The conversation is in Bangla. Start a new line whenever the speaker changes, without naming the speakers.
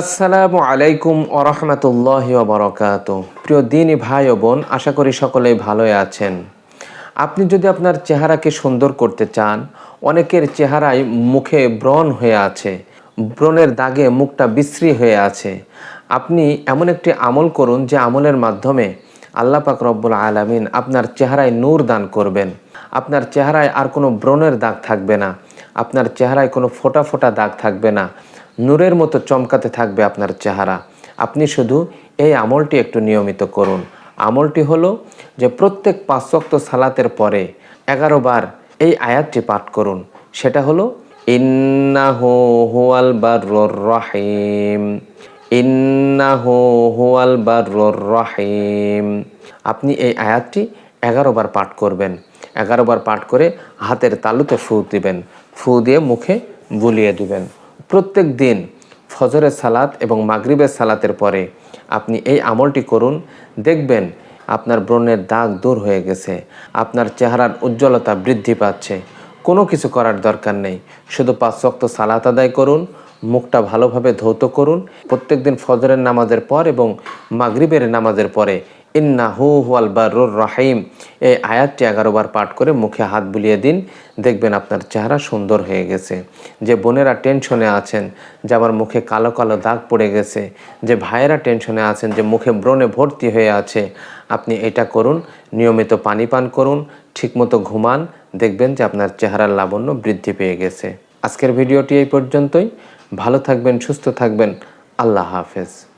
আসসালামু আলাইকুম ওরহমতুল্লাহ বরকাত প্রিয় দিনী ভাই ও বোন, আশা করি সকলেই ভালোই আছেন। আপনি যদি আপনার চেহারাকে সুন্দর করতে চান, অনেকের চেহারায় মুখে ব্রণ হয়ে আছে, ব্রণের দাগে মুখটা বিশ্রী হয়ে আছে। আপনি এমন একটি আমল করুন যে আমলের মাধ্যমে আল্লাহ পাক রব্বুল আলামিন আপনার চেহারায় নূর দান করবেন। আপনার চেহারায় আর কোনো ব্রণের দাগ থাকবে না। আপনার চেহারায় কোনো ফোটা ফোটা দাগ থাকবে না। নূরের মতো চমকাতে থাকবে আপনার চেহারা। আপনি শুধু এই আমলটি একটু নিয়মিত করুন। আমলটি হলো যে প্রত্যেক পাঁচ পাঁচক্ত সালাতের পরে এগারো বার এই আয়াতটি পাঠ করুন। সেটা হলো, ইন্নাহু হুয়াল বারুর রহিম। ইন্নাহু হুয়াল বারুর রহিম। আপনি এই আয়াতটি এগারো বার পাঠ করবেন। এগারো বার পাঠ করে হাতের তালুতে ফু দিবেন। ফু দিয়ে মুখে বুলিয়ে দিবেন। প্রত্যেক দিন ফজরের সালাত এবং মাগরিবের সালাতের পরে আপনি এই আমলটি করুন। দেখবেন আপনার ব্রণের দাগ দূর হয়ে গেছে, আপনার চেহারার উজ্জ্বলতা বৃদ্ধি পাচ্ছে। কোনো কিছু করার দরকার নেই, শুধু পাঁচ শক্ত সালাত আদায় করুন, মুখটা ভালোভাবে ধৌত করুন। প্রত্যেক দিন ফজরের নামাজের পর এবং মাগরিবের নামাজের পরে ইন্না হু হুয়াল বারুর রাহিম। এই আয়াতটি এগারো বার পাঠ করে মুখে হাত বুলিয়ে দিন, দেখবেন আপনার চেহারা সুন্দর হয়ে গেছে। যে বোনেরা টেনশনে আছেন, যে আমার মুখে কালো কালো দাগ পড়ে গেছে, যে ভাইয়েরা টেনশনে আছেন, যে মুখে ব্রণে ভর্তি হয়ে আছে, আপনি এটা করুন, নিয়মিত পানি পান করুন, ঠিকমতো ঘুমান, দেখবেন যে আপনার চেহারার লাবণ্য বৃদ্ধি পেয়ে গেছে। আজকের ভিডিওটি এই পর্যন্তই। ভালো থাকবেন, সুস্থ থাকবেন। আল্লাহ হাফেজ।